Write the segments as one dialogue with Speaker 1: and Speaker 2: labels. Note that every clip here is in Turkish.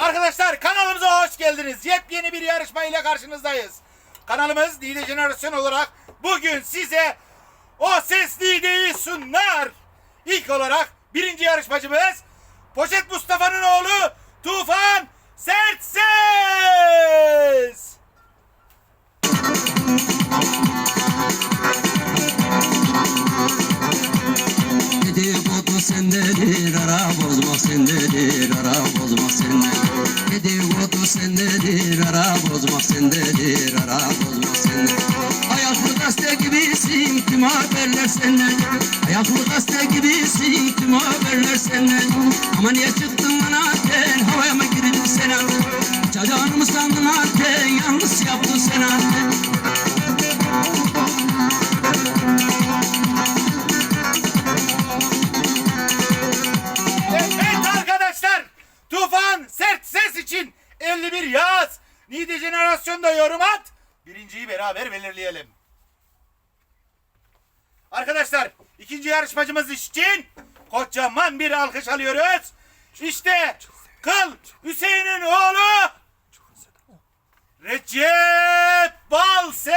Speaker 1: Arkadaşlar kanalımıza hoş geldiniz. Yepyeni bir yarışma ile karşınızdayız. Kanalımız Nide Jenerasyon olarak bugün size o ses Nide'yi sunar. İlk olarak birinci yarışmacımız Poşet Mustafa'nın oğlu
Speaker 2: sendedir, ara bozmak sendedir. Dedikodu sendedir, ara bozmak sendedir, ara bozmak sendedir. Ayaklı gazete gibisin, tüm haberler senden. Ayaklı gazete gibisin, tüm haberler senden. Ama niye çıktın bana sen, havaya mı girdin sen Çacağını mı sandın anten, yanlış yaptın sen anten.
Speaker 1: Nide Jenerasyon'da yorum at. Birinciyi beraber belirleyelim. Arkadaşlar ikinci yarışmacımız için kocaman bir alkış alıyoruz. İşte Kıl Hüseyin'in oğlu Recep Balses.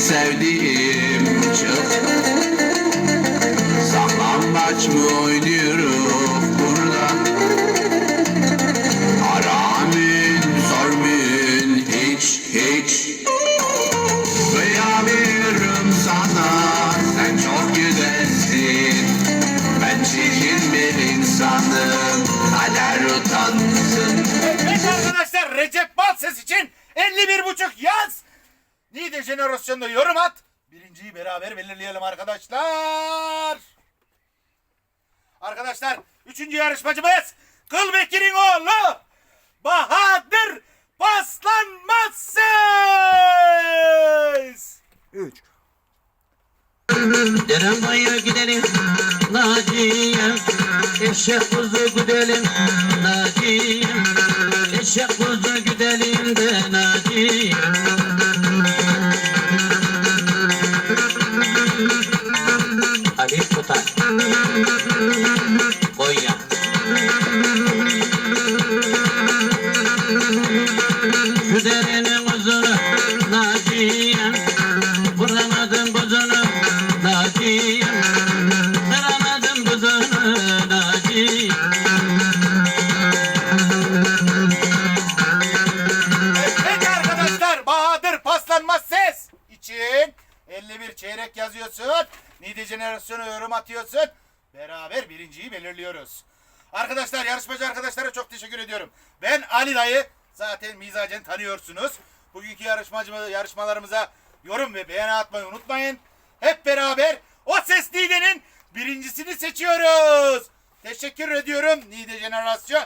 Speaker 3: Sevdiğim çık Saklambaç mı oynuyoruz burada? Aramın sormun hiç hiç. Kıyamıyorum sana sen çok güzelsin. Ben çirkin bir insanım kader utansın.
Speaker 1: Evet arkadaşlar Recep Balses için 51 buçuk yaz. Nide Jenerasyon'da yorum at. Birinciyi beraber belirleyelim arkadaşlar. Arkadaşlar üçüncü yarışmacımız Kıl Bekir'in oğlu Bahadır Paslanmazsız.
Speaker 4: 3
Speaker 2: Deren bayır gidelim Naciye Eşek kuzu gidelim Naciye Eşek kuzu
Speaker 1: çeyrek yazıyorsun. Nide Jenerasyon'a yorum atıyorsun. Beraber birinciyi belirliyoruz. Arkadaşlar yarışmacı arkadaşlara çok teşekkür ediyorum. Ben Ali Dayı. Zaten mizacen tanıyorsunuz. Bugünkü yarışmacı yarışmalarımıza yorum ve beğeni atmayı unutmayın. Hep beraber o ses Nide'nin birincisini seçiyoruz. Teşekkür ediyorum Nide Jenerasyon.